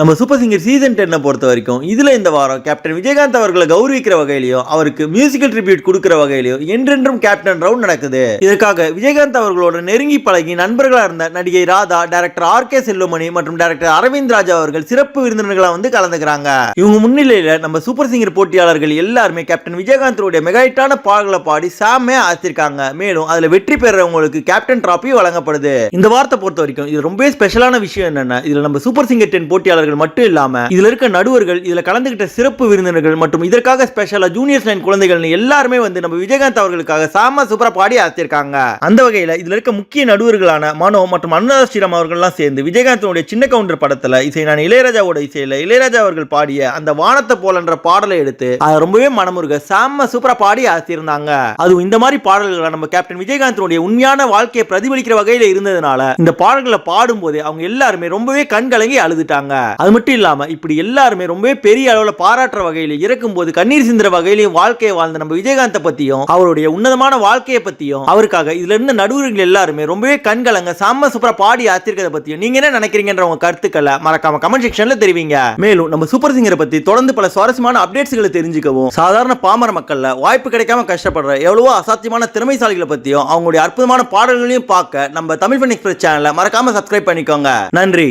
நம்ம super singer season டென்னை பொறுத்த வரைக்கும் இதுல இந்த வாரம் கேப்டன் விஜயகாந்த் அவர்களை கௌரவிக்கிற வகையிலையும் அவருக்கு மியூசிக்கல் ட்ரிபியூட் கொடுக்குற வகையிலையும் என்றென்றும் கேப்டன் ரவுண்ட் நடக்குது. இதற்காக விஜயகாந்த் அவர்களோட நெருங்கி பழகி நண்பர்களா இருந்த நடிகை Radha director R K Sellumani மற்றும் டைரக்டர் அரவிந்த் ராஜா அவர்கள் சிறப்பு விருந்தினர்களா வந்து கலந்துக்கிறாங்க. இவங்க முன்னிலையில் நம்ம சூப்பர் சிங்கர் போட்டியாளர்கள் எல்லாருமே கேப்டன் விஜயகாந்தோடைய மெகாயிட்டான பாடல்களை பாடி சாமே ஆசிருக்காங்க. மேலும் அதுல வெற்றி பெறவங்களுக்கு கேப்டன் டிராபி வழங்கப்படுது. இந்த வாரத்தை பொறுத்த வரைக்கும் இது ரொம்பவே ஸ்பெஷலான விஷயம் என்னன்னா இதில் நம்ம சூப்பர் சிங்கர் டென் போட்டியாளர் போட்டியாளர்கள் மட்டும் இல்லாம இதுல இருக்க நடுவர்கள் இதுல கலந்துகிட்ட சிறப்பு விருந்தினர்கள் மற்றும் இதற்காக ஸ்பெஷலா ஜூனியர்ஸ் லைன் குழந்தைகள் எல்லாருமே வந்து நம்ம விஜயகாந்த் அவர்களுக்காக சாம சூப்பரா பாடி ஆத்திருக்காங்க அந்த வகையில இதுல இருக்க முக்கிய நடுவர்களான மனோ மற்றும் அனுராதா ஸ்ரீராம் அவர்கள்லாம் சேர்ந்து விஜயகாந்தனுடைய சின்ன கவுண்டர் படத்துல இசை நான் இளையராஜாவோட இசையில இளையராஜா அவர்கள் பாடிய அந்த வானத்தை போலன்ற பாடலை எடுத்து அதை ரொம்பவே மனமுருக சாம சூப்பரா பாடி ஆசியிருந்தாங்க அதுவும் இந்த மாதிரி பாடல்கள் நம்ம கேப்டன் விஜயகாந்தனுடைய உண்மையான வாழ்க்கையை பிரதிபலிக்கிற வகையில இருந்ததுனால இந்த பாடல்களை பாடும்போது அவங்க எல்லாருமே ரொம்பவே கண்கலங்கி அழுதுட்டாங்க. அது மட்டும் இல்லாம இப்படி எல்லாருமே ரொம்பவே பெரிய அளவுல பாராட்டுற வகையில இருக்கும்போது கண்ணீர் சிந்துற வகையிலையும் வாழ்க்கையை வாழ்ந்த நம்ம விஜயகாந்த பத்தியும் அவருடைய உன்னதமான வாழ்க்கையை பத்தியும் அவருக்காக இதுல இருந்த நடுவர்கள் எல்லாருமே ரொம்பவே கண்கலங்க சாம சூப்பரா பாடி ஆத்திருக்கிறத பத்தியும் நீங்க என்ன நினைக்கிறீங்கன்ற உங்க கருத்துக்களை மறக்காம கமெண்ட் செக்ஷன்ல தெரிவிங்க. மேலும் நம்ம சூப்பர் சிங்கரை பத்தி தொடர்ந்து பல சுவாரஸ்யமான அப்டேட்ஸ்களை தெரிஞ்சுக்கவும் சாதாரண பாமர மக்கள்ல வாய்ப்பு கிடைக்காம கஷ்டப்படுற எவ்வளவோ அசாத்தியமான திறமைசாலிகளை பத்தியும் அவங்களுடைய அற்புதமான பாடல்களையும் பார்க்க நம்ம தமிழ் பண்ணி எக்ஸ்பிரஸ் சேனலை மறக்காம சப்ஸ்கிரைப் பண்ணிக்கோங்க. நன்றி.